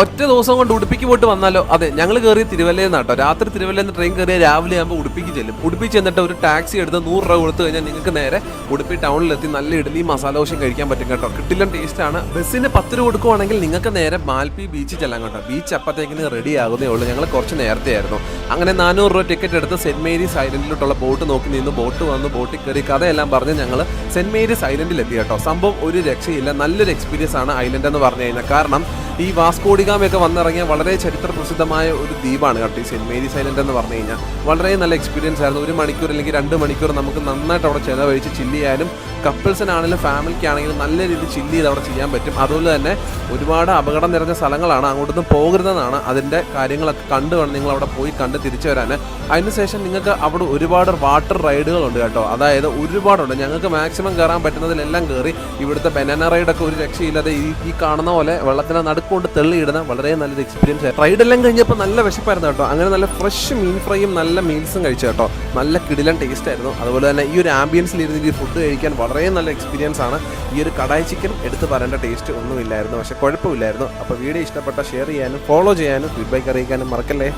ഒറ്റ ദിവസം കൊണ്ട് ഉടുപ്പിക്ക് പോയിട്ട് വന്നാലോ? അതെ ഞങ്ങൾ കയറിയ തിരുവല്ലയിൽ നിന്നാട്ടോ രാത്രി തിരുവല്ലയിൽ നിന്ന് ട്രെയിൻ കയറിയ രാവിലെ ആകുമ്പോൾ ഉടുപ്പിക്ക് ചെല്ലും. ഉടുപ്പി ചെന്നിട്ട് ഒരു ടാക്സി എടുത്ത് നൂറ് രൂപ കൊടുത്തു കഴിഞ്ഞാൽ നിങ്ങൾക്ക് നേരെ ഉടുപ്പി ടൗണിലെത്തി നല്ല ഇഡലി മസാല ദോശയും കഴിക്കാൻ പറ്റും കേട്ടോ. കിട്ടില്ല ടേസ്റ്റ് ആണ്. ബസ്സിന് പത്ത് രൂപ കൊടുക്കുവാണെങ്കിൽ നിങ്ങൾക്ക് നേരെ മാൽപ്പി ബീച്ചിൽ ചെല്ലാൻ കേട്ടോ. ബീച്ച് അപ്പത്തേക്കിന് റെഡി ആകുന്നേ ഉള്ളൂ. ഞങ്ങൾ കുറച്ച് നേരത്തെ ആയിരുന്നു. അങ്ങനെ നാനൂറ് രൂപ ടിക്കറ്റ് എടുത്ത് സെന്റ് മേരീസ് ഐലൻഡിലോട്ടുള്ള ബോട്ട് നോക്കി നിന്ന് ബോട്ട് വന്ന് ബോട്ടിൽ കയറി കഥയെല്ലാം പറഞ്ഞ് ഞങ്ങൾ സെന്റ് മേരീസ് ഐലൻഡിലെത്തി കേട്ടോ. സംഭവം ഒരു രക്ഷയില്ല. നല്ലൊരു എക്സ്പീരിയൻസ് ആണ് ഐലൻഡ് എന്ന് പറഞ്ഞു കഴിഞ്ഞാൽ. കാരണം ഈ വാസ്കോഡിഗാമയൊക്കെ വന്നിറങ്ങിയ വളരെ ചരിത്ര പ്രസിദ്ധമായ ഒരു ദ്വീപാണ് കേട്ടോ ഈ മേരീസ് ഐലൻഡ് എന്ന് പറഞ്ഞു കഴിഞ്ഞാൽ. വളരെ നല്ല എക്സ്പീരിയൻസ് ആയിരുന്നു. ഒരു മണിക്കൂർ അല്ലെങ്കിൽ രണ്ട് മണിക്കൂർ നമുക്ക് നന്നായിട്ട് അവിടെ ചിലവഴിച്ച് ചില്ല് ചെയ്യാനും കപ്പിൾസിനാണെങ്കിലും ഫാമിലിക്കാണെങ്കിലും നല്ല രീതിയിൽ ചില്ല് ചെയ്ത് അവിടെ ചെയ്യാൻ പറ്റും. അതുപോലെ തന്നെ ഒരുപാട് അപകടം നിറഞ്ഞ സ്ഥലങ്ങളാണ് അങ്ങോട്ടൊന്നും പോകരുതെന്നാണ് അതിന്റെ കാര്യങ്ങളൊക്കെ കണ്ടു വേണം നിങ്ങൾ അവിടെ പോയി കണ്ട് തിരിച്ചു വരാൻ. അതിനുശേഷം നിങ്ങൾക്ക് അവിടെ ഒരുപാട് വാട്ടർ റൈഡുകളുണ്ട് കേട്ടോ. അതായത് ഒരുപാടുണ്ട്. ഞങ്ങൾക്ക് മാക്സിമം കയറാൻ പറ്റുന്നതിലെല്ലാം കയറി ഇവിടുത്തെ ബനാന റൈഡൊക്കെ ഒരു രക്ഷയില്ലാതെ ഈ കാണുന്ന പോലെ വെള്ളത്തിന് നടുക്കൊണ്ട് തള്ളിയിടുന്ന വളരെ നല്ലൊരു എക്സ്പീരിയൻസ് റൈഡെല്ലാം കഴിഞ്ഞപ്പോൾ നല്ല വിശപ്പായിരുന്നു കേട്ടോ. അങ്ങനെ നല്ല ഫ്രഷ് മീൻ ഫ്രൈയും നല്ല മീൽസും കഴിച്ചു കേട്ടോ. നല്ല കിടിലൻ ടേസ്റ്റ് ആയിരുന്നു. അതുപോലെ തന്നെ ഈ ഒരു ആംബിയൻസിൽ ഇരുന്ന് ഈ ഫുഡ് കഴിക്കാൻ വളരെ നല്ല എക്സ്പീരിയൻസ് ആണ്. ഈ ഒരു കടായി ചിക്കൻ എടുത്ത് പറയേണ്ട ടേസ്റ്റ് ഒന്നുമില്ലായിരുന്നു. പക്ഷെ കുഴപ്പമില്ലായിരുന്നു. അപ്പോൾ വീഡിയോ ഇഷ്ടപ്പെട്ട ഷെയർ ചെയ്യാനും ഫോളോ ചെയ്യാനും ഫീഡ്ബാക്ക് അറിയിക്കാനും മറക്കല്ലേ?